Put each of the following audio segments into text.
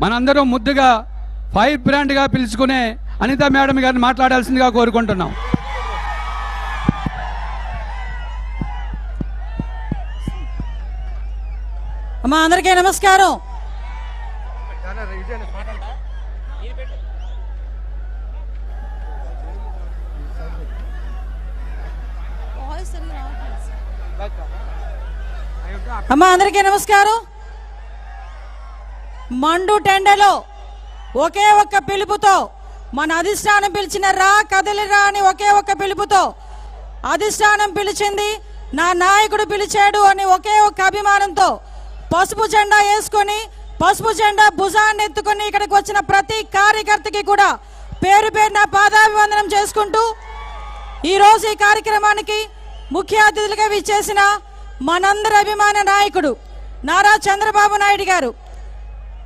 మనందరం ముద్దుగా ఫైర్ బ్రాండ్గా పిలుచుకునే అనిత మేడం గారిని మాట్లాడాల్సిందిగా కోరుకుంటున్నాం. అమ్మా అందరికీ నమస్కారం. అమ్మా అందరికీ నమస్కారం. మండు టెండలో ఒకే ఒక్క పిలుపుతో మన అధిష్టానం పిలిచిన రా కదలిరా అని ఒకే ఒక్క పిలుపుతో అధిష్టానం పిలిచింది నా నాయకుడు పిలిచాడు అని ఒకే ఒక్క అభిమానంతో పసుపు జెండా వేసుకొని పసుపు జెండా భుజాన్ని ఎత్తుకొని ఇక్కడికి వచ్చిన ప్రతి కార్యకర్తకి కూడా పేరు పేరున పాదాభివందనం చేసుకుంటూ ఈరోజు ఈ కార్యక్రమానికి ముఖ్య అతిథులుగా విచ్చేసిన మనందరి అభిమాన నాయకుడు నారా చంద్రబాబు నాయుడు గారు.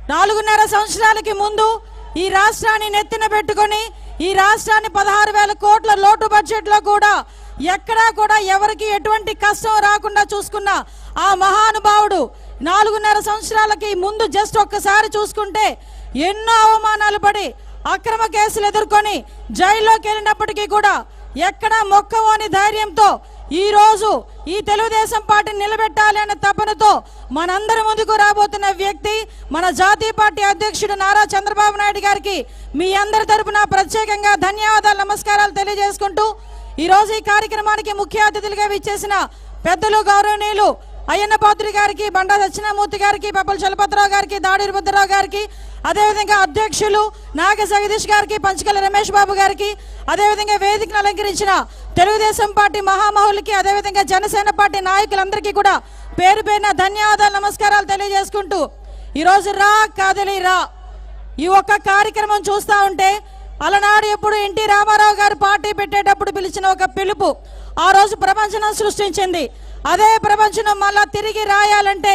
నాలుగున్నర సంవత్సరాలకి ముందు ఈ రాష్ట్రాన్ని నెత్తిన పెట్టుకొని ఈ రాష్ట్రాన్ని పదహారు వేల కోట్ల లోటు బడ్జెట్లో కూడా ఎక్కడా కూడా ఎవరికి ఎటువంటి కష్టం రాకుండా చూసుకున్న ఆ మహానుభావుడు నాలుగున్నర సంవత్సరాలకి ముందు జస్ట్ ఒక్కసారి చూసుకుంటే ఎన్నో అవమానాలు పడి అక్రమ కేసులు ఎదుర్కొని జైల్లోకి వెళ్ళినప్పటికీ కూడా ఎక్కడా మొక్కవోని ధైర్యంతో ఈ రోజు ఈ తెలుగుదేశం పార్టీని నిలబెట్టాలి అనే తపనతో మనందరి ముందుకు రాబోతున్న వ్యక్తి మన జాతీయ పార్టీ అధ్యక్షుడు నారా చంద్రబాబు నాయుడు గారికి మీ అందరి తరపున ప్రత్యేకంగా ధన్యవాదాలు నమస్కారాలు తెలియజేసుకుంటూ ఈ రోజు ఈ కార్యక్రమానికి ముఖ్య అతిథులుగా విచ్చేసిన పెద్దలు గౌరవనీయులు అయ్యన్న పాత్రి గారికి బండా దక్షిణామూర్తి గారికి పప్పల చలపతిరావు గారికి దాడి రుద్రరావు గారికి అదేవిధంగా అధ్యక్షులు నాగ జగదీష్ గారికి పంచకల రమేష్ బాబు గారికి అదేవిధంగా వేదికను అలంకరించిన తెలుగుదేశం పార్టీ మహామహులకి అదేవిధంగా జనసేన పార్టీ నాయకులందరికీ కూడా పేరు పేరున ధన్యవాదాలు నమస్కారాలు తెలియజేసుకుంటూ ఈరోజు రా కాదలి రా. ఈ ఒక్క కార్యక్రమం చూస్తా ఉంటే అలనాడు ఎప్పుడు ఎన్టీ రామారావు గారు పార్టీ పెట్టేటప్పుడు పిలిచిన ఒక పిలుపు ఆ రోజు ప్రపంచం సృష్టించింది. అదే ప్రపంచం మళ్ళా తిరిగి రాయాలంటే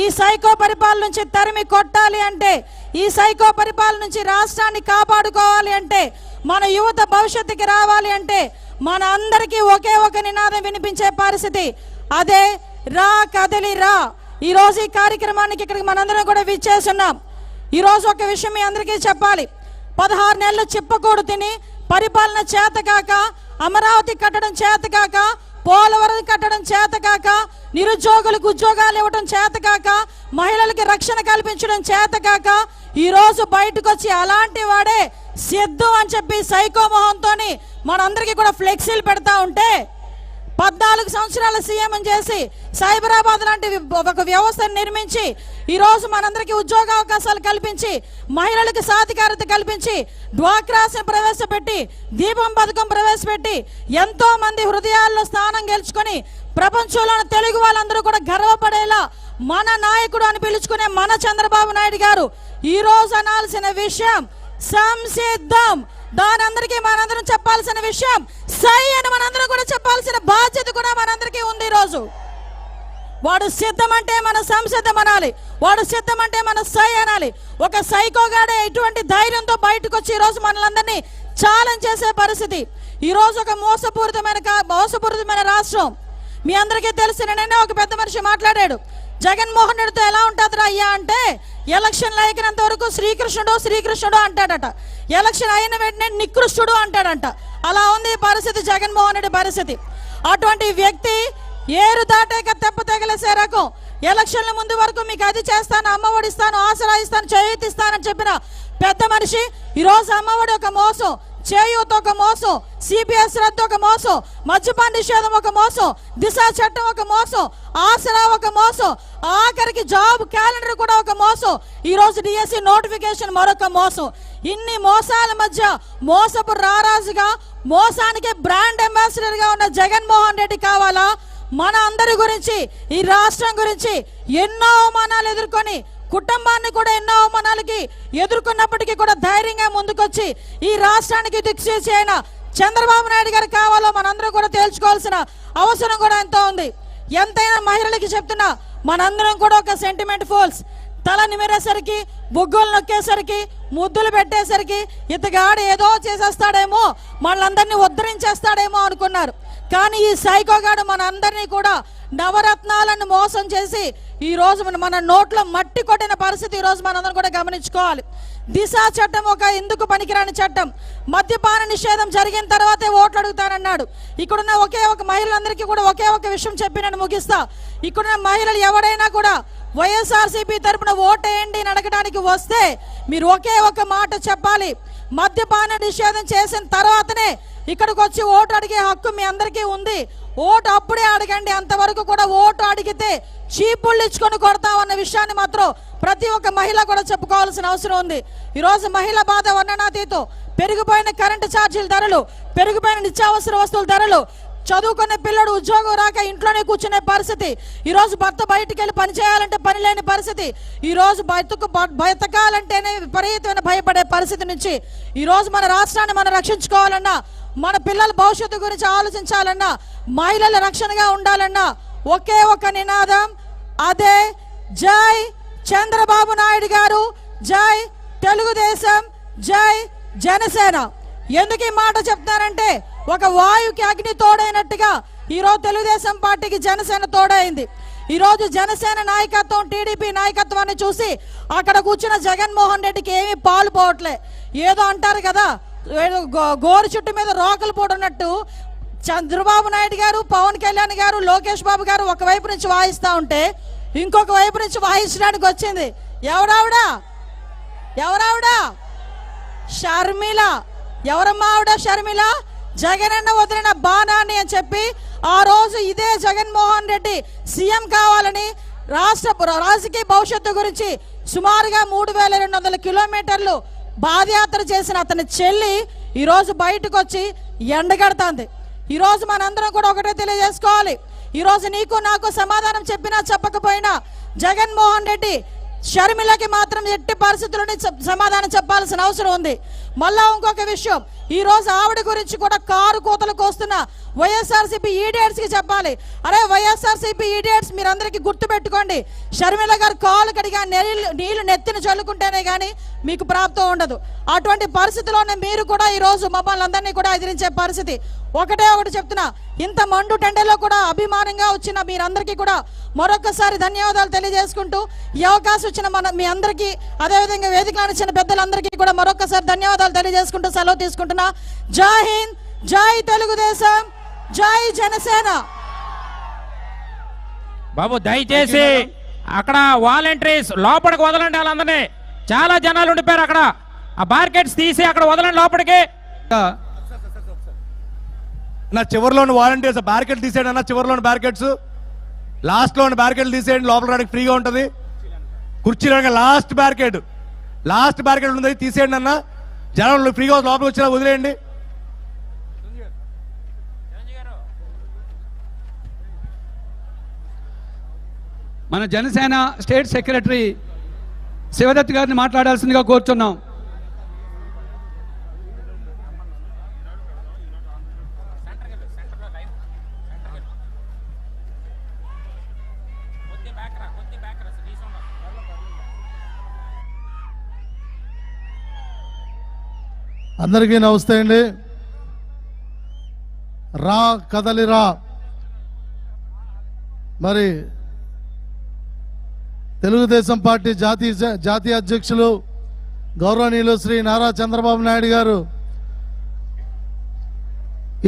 ఈ సైకో పరిపాలన నుంచి తరిమి కొట్టాలి అంటే ఈ సైకో పరిపాలన నుంచి రాష్ట్రాన్ని కాపాడుకోవాలి అంటే మన యువత భవిష్యత్తుకి రావాలి అంటే మన అందరికీ ఒకే ఒక నినాదం వినిపించే పరిస్థితి. అదే రా కదలి రా. ఈరోజు ఈ కార్యక్రమానికి ఇక్కడికి మనందరం కూడా విచ్చేస్తున్నాం. ఈరోజు ఒక విషయం మీ అందరికీ చెప్పాలి. పదహారు నెలలు చిప్పకూడు తిని పరిపాలన చేతకాక అమరావతి కట్టడం చేతకాక పోలవరం కట్టడం చేతకాక నిరుద్యోగులకు ఉద్యోగాలు ఇవ్వడం చేతకాక మహిళలకి రక్షణ కల్పించడం చేతకాక ఈరోజు రోజు బయటకు వచ్చి అలాంటి వాడే సిద్ధం అని చెప్పి సైకో మనందరికీ కూడా ఫ్లెక్సీలు పెడతా ఉంటే పద్నాలుగు సంవత్సరాల సీఎం చేసి సైబరాబాద్ లాంటి ఒక వ్యవస్థను నిర్మించి ఈ రోజు మనందరికీ ఉద్యోగ అవకాశాలు కల్పించి మహిళలకు సాధికారత కల్పించి డ్వాక్రాస్ని ప్రవేశపెట్టి దీపం పథకం ప్రవేశపెట్టి ఎంతో మంది హృదయాల్లో స్థానం గెలుచుకొని ప్రపంచంలోని తెలుగు వాళ్ళందరూ కూడా గర్వపడేలా మన నాయకుడు అని పిలుచుకునే మన చంద్రబాబు నాయుడు గారు ఈ రోజు అనాల్సిన విషయం సంసిద్ధం. దాని అందరికీ మనందరం చెప్పాల్సిన విషయం. సై అని మనందరం కూడా చెప్పాల్సిన బాధ్యత కూడా మనందరికీ ఉంది ఈ రోజు వాడు సిద్ధం అంటే మన సంసిద్ధం అనాలి. వాడు సిద్ధం అంటే మన సై అనాలి. ఒక సైకోగాడే ఇటువంటి ధైర్యంతో బయటకు వచ్చి ఈరోజు మనలందరినీ ఛాలెంజ్ చేసే పరిస్థితి. ఈరోజు ఒక మోసపూరితమైన మోసపూరితమైన రాష్ట్రం. మీ అందరికీ తెలిసిన నిన్నే ఒక పెద్ద మనిషి మాట్లాడాడు. జగన్మోహన్ రెడ్డితో ఎలా ఉంటుందిరా అయ్యా అంటే ఎలక్షన్ అయినంత వరకు శ్రీకృష్ణుడు శ్రీకృష్ణుడు అంటాడట. ఎలక్షన్ అయిన వెంటనే నికృష్టుడు అంటాడంట. అలా ఉంది ఈ పరిస్థితి జగన్మోహన్ రెడ్డి పరిస్థితి. అటువంటి వ్యక్తి ఏరు దాటాక తెప్ప తెగలేసే రకం. ఎలక్షన్ల ముందు వరకు మీకు అది చేస్తాను అమ్మఒడి ఇస్తాను ఆసరా ఇస్తాను చేయూతి చెప్పిన పెద్ద మనిషి ఈరోజు అమ్మఒడి ఒక మోసం. చేయూత ఒక మోసం సిపిఎస్ రద్దు ఒక మోసం మద్యపాన నిషేధం ఒక మోసం దిశ చట్టం ఒక మోసం ఆసరా ఒక మోసం ఆఖరికి జాబ్ క్యాలెండర్ కూడా ఒక మోసం ఈ రోజు డిఎస్సి నోటిఫికేషన్ మరొక మోసం. ఇన్ని మోసాల మధ్య మోసపు రారాజుగా మోసానికి బ్రాండ్ అంబాసిడర్గా ఉన్న జగన్మోహన్ రెడ్డి కావాలా? మన అందరి గురించి ఈ రాష్ట్రం గురించి ఎన్నో అవమానాలు ఎదుర్కొని కుటుంబాన్ని కూడా ఎన్నో అవమానాలు ఎదుర్కొన్నప్పటికీ కూడా ధైర్యంగా ముందుకొచ్చి ఈ రాష్ట్రానికి దిక్సూచి అయిన చంద్రబాబు నాయుడు గారు కావాలో మనందరం కూడా తేల్చుకోవాల్సిన అవసరం కూడా ఎంతో ఉంది. ఎంతైనా మహిళలకి చెప్తున్నా మనందరం కూడా ఒక సెంటిమెంట్ ఫోల్స్ తల నిమిరేసరికి బుగ్గులు నొక్కేసరికి ముద్దులు పెట్టేసరికి ఇతగాడు ఏదో చేసేస్తాడేమో మనందరినీ ఉద్ధరించేస్తాడేమో అనుకున్నారు. కానీ ఈ సైకోగాడు మనందరినీ కూడా నవరత్నాలను మోసం చేసి ఈ రోజు మన- నోట్లో మట్టి కొట్టిన పరిస్థితి ఈ రోజు మనందరం కూడా గమనించుకోవాలి. దిశ చట్టం ఒక ఎందుకు పనికిరాని చట్టం? మద్యపాన నిషేధం జరిగిన తర్వాతే ఓట్లు అడుగుతానన్నాడు. ఇక్కడున్న ఒకే ఒక మహిళలందరికీ కూడా ఒకే ఒక విషయం చెప్పి నేను ముగిస్తా. ఇక్కడున్న మహిళలు ఎవరైనా కూడా వైఎస్ఆర్సీపీ తరపున ఓటేయండి అని అడగడానికి వస్తే మీరు ఒకే ఒక మాట చెప్పాలి. మద్యపాన నిషేధం చేసిన తర్వాతనే ఇక్కడికి వచ్చి ఓటు అడిగే హక్కు మీ అందరికీ ఉంది. ఓటు అప్పుడే అడగండి. అంతవరకు కూడా ఓటు అడిగితే చీపుళ్ళు ఇచ్చుకొని కొడతామన్న విషయాన్ని మాత్రం ప్రతి ఒక్క మహిళ కూడా చెప్పుకోవాల్సిన అవసరం ఉంది. ఈరోజు మహిళ బాధ వర్ణనాతీతం. పెరిగిపోయిన కరెంటు ఛార్జీల ధరలు పెరిగిపోయిన నిత్యావసర వస్తువుల ధరలు చదువుకునే పిల్లడు ఉద్యోగం రాక ఇంట్లోనే కూర్చునే పరిస్థితి. ఈ రోజు భర్త బయటికి వెళ్ళి పని చేయాలంటే పని లేని పరిస్థితి. ఈ రోజు బతుకు బతకాలంటేనే విపరీతమైన భయపడే పరిస్థితి నుంచి ఈ రోజు మన రాష్ట్రాన్ని మనం రక్షించుకోవాలన్నా మన పిల్లల భవిష్యత్తు గురించి ఆలోచించాలన్నా మహిళల రక్షణగా ఉండాలన్నా ఒకే ఒక నినాదం. అదే జై చంద్రబాబు నాయుడు గారు జై తెలుగుదేశం జై జనసేన. ఎందుకు ఈ మాట చెప్తారంటే ఒక వాయుకి అగ్ని తోడైనట్టుగా ఈరోజు తెలుగుదేశం పార్టీకి జనసేన తోడైంది. ఈరోజు జనసేన నాయకత్వం టీడీపీ నాయకత్వాన్ని చూసి అక్కడ కూర్చున్న జగన్మోహన్ రెడ్డికి ఏమీ పాలు పోవట్లే. ఏదో అంటారు కదా గోరు చుట్టు మీద రోకలు పోడున్నట్టు చంద్రబాబు నాయుడు గారు పవన్ కళ్యాణ్ గారు లోకేష్ బాబు గారు ఒక వైపు నుంచి వాయిస్తూ ఉంటే ఇంకొక వైపు నుంచి వాయించడానికి వచ్చింది. ఎవరావిడా ఎవరావిడా షర్మిల. ఎవరమ్మా ఆవిడ షర్మిల? జగనన్న వదిలిన బాణాన్ని అని చెప్పి ఆ రోజు ఇదే జగన్మోహన్ రెడ్డి సీఎం కావాలని రాష్ట్ర రాజకీయ భవిష్యత్తు గురించి సుమారుగా మూడు వేల రెండు వందల కిలోమీటర్లు పాదయాత్ర చేసిన అతని చెల్లి ఈరోజు బయటకు వచ్చి ఎండగడుతుంది. ఈరోజు మనందరం కూడా ఒకటే తెలియజేసుకోవాలి. ఈరోజు నీకు నాకు సమాధానం చెప్పినా చెప్పకపోయినా జగన్మోహన్ రెడ్డి షర్మిలకి మాత్రం ఎట్టి పరిస్థితుల్లోనే సమాధానం చెప్పాల్సిన అవసరం ఉంది. మళ్ళా ఇంకొక విషయం ఈ రోజు ఆవిడ గురించి కూడా కారు కోతలు కోస్తున్న వైఎస్ఆర్సీపీ ఈడేట్స్కి చెప్పాలి. అరే వైఎస్ఆర్సీపీ ఈడియట్స్ మీరందరికీ గుర్తు పెట్టుకోండి. షర్మిల గారు కాలు కడిగా నీళ్ళు నీళ్ళు నెత్తిన చల్లుకుంటేనే కానీ మీకు ప్రాప్తం ఉండదు. అటువంటి పరిస్థితిలోనే మీరు కూడా ఈ రోజు మమ్మల్ని అందరినీ కూడా ఎదిరించే పరిస్థితి. ఒకటే ఒకటి చెప్తున్నా ఇంత మండు టెండలో కూడా అభిమానంగా వచ్చిన మీరందరికీ కూడా మరొకసారి ధన్యవాదాలు తెలియజేసుకుంటూ ఈ అవకాశం ఇచ్చిన మన మీ అందరికీ అదేవిధంగా వేదికలను ఇచ్చిన పెద్దలందరికీ కూడా మరొకసారి ధన్యవాదాలు తెలియజేసుకుంటూ సెలవు తీసుకుంటున్నా జై హింద్ జై తెలుగుదేశం జై జనసేన. బాబు దయచేసి అక్కడ వాలంటీర్స్ లోపలికి వదలండి వాళ్ళందరినీ. చాలా జనాలు ఉండిపోయారు అక్కడ. ఆ బార్కెట్స్ తీసి అక్కడ వదలండి లోపలికి. నా చివరిలోని వాలంటీర్స్ బ్యారికేడ్ తీసేయండి అన్న చివరిలోని బ్యారికేడ్స్ లాస్ట్లోని బ్యారికేడ్ తీసేయండి లోపల రావడానికి ఫ్రీగా ఉంటుంది. కుర్చీలో లాస్ట్ బ్యారికేడ్ లాస్ట్ బ్యారికేడ్ ఉంది తీసేయండి అన్న. జనం ఫ్రీగా లోపలికి వచ్చినా వదిలేయండి. మన జనసేన స్టేట్ సెక్రటరీ శివదత్ గారిని మాట్లాడాల్సిందిగా కోరుచున్నాం. అందరికీ నమస్తే అండి. రా కదలిరా మరి తెలుగుదేశం పార్టీ జాతీయ జాతీయ అధ్యక్షులు గౌరవనీయులు శ్రీ నారా చంద్రబాబు నాయుడు గారు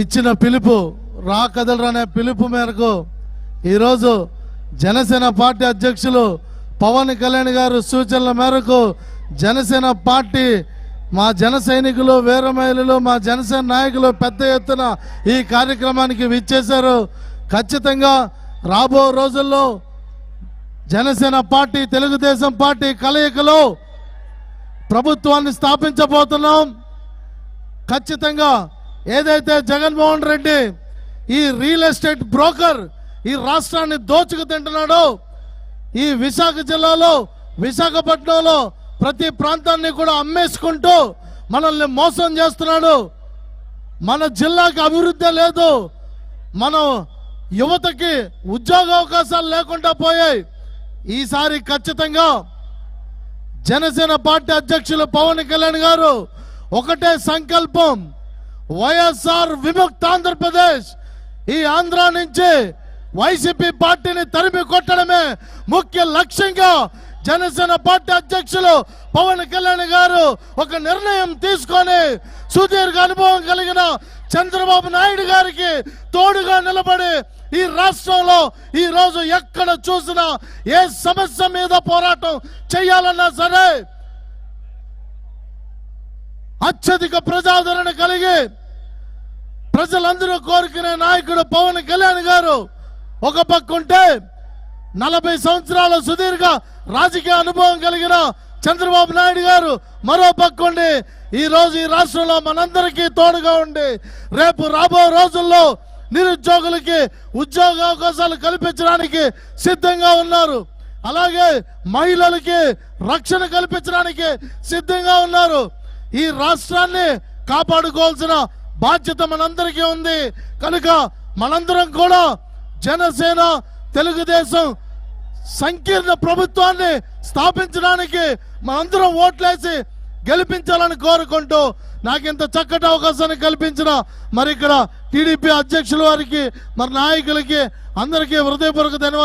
ఇచ్చిన పిలుపు రా కదలరా అనే పిలుపు మేరకు ఈరోజు జనసేన పార్టీ అధ్యక్షులు పవన్ కళ్యాణ్ గారు సూచనల మేరకు జనసేన పార్టీ మా జన సైనికులు వీర మహిళలు మా జనసేన నాయకులు పెద్ద ఎత్తున ఈ కార్యక్రమానికి విచ్చేశారు. ఖచ్చితంగా రాబో రోజుల్లో జనసేన పార్టీ తెలుగుదేశం పార్టీ కలయికలో ప్రభుత్వాన్ని స్థాపించబోతున్నాం. ఖచ్చితంగా ఏదైతే జగన్మోహన్ రెడ్డి ఈ రియల్ ఎస్టేట్ బ్రోకర్ ఈ రాష్ట్రాన్ని దోచుకు తింటున్నాడో ఈ విశాఖ జిల్లాలో విశాఖపట్నంలో ప్రతి ప్రాంతాన్ని కూడా అమ్మేసుకుంటూ మనల్ని మోసం చేస్తున్నాడు. మన జిల్లాకి అభివృద్ధి లేదు. మనం యువతకి ఉద్యోగ అవకాశాలు లేకుండా పోయాయి. ఈసారి ఖచ్చితంగా జనసేన పార్టీ అధ్యక్షులు పవన్ కళ్యాణ్ గారు ఒకటే సంకల్పం. వైఎస్ఆర్ విముక్త ఆంధ్రప్రదేశ్. ఈ ఆంధ్ర నుంచి వైసీపీ పార్టీని తరిమి కొట్టడమే ముఖ్య లక్ష్యంగా జనసేన పార్టీ అధ్యక్షులు పవన్ కళ్యాణ్ గారు ఒక నిర్ణయం తీసుకొని సుదీర్ఘ అనుభవం కలిగిన చంద్రబాబు నాయుడు గారికి తోడుగా నిలబడి ఈ రాష్ట్రంలో ఈ రోజు ఎక్కడ చూసినా ఏ సమస్య మీద పోరాటం చేయాలన్నా సరే అత్యధిక ప్రజాదరణ కలిగి ప్రజలందరూ కోరుకునే నాయకుడు పవన్ కళ్యాణ్ గారు ఒక పక్క ఉంటే నలభై సంవత్సరాల సుదీర్ఘ రాజకీయ అనుభవం కలిగిన చంద్రబాబు నాయుడు గారు మరో పక్కండి ఈరోజు ఈ రోజు ఈ రాష్ట్రంలో మనందరికీ తోడుగా ఉండి రేపు రాబో రోజుల్లో నిరుద్యోగులకి ఉద్యోగ అవకాశాలు కల్పించడానికి సిద్ధంగా ఉన్నారు. అలాగే మహిళలకి రక్షణ కల్పించడానికి సిద్ధంగా ఉన్నారు. ఈ రాష్ట్రాన్ని కాపాడుకోవాల్సిన బాధ్యత మనందరికీ ఉంది. కనుక మనందరం కూడా జనసేన తెలుగుదేశం సంకీర్ణ ప్రభుత్వాన్ని స్థాపించడానికి మనందరం ఓట్లేసి గెలిపించాలని కోరుకుంటూ నాకు ఇంత చక్కటి అవకాశాన్ని కల్పించిన మరి ఇక్కడ టీడీపీ అధ్యక్షుల వారికి మరి నాయకులకి అందరికీ హృదయపూర్వక ధన్యవాదాలు.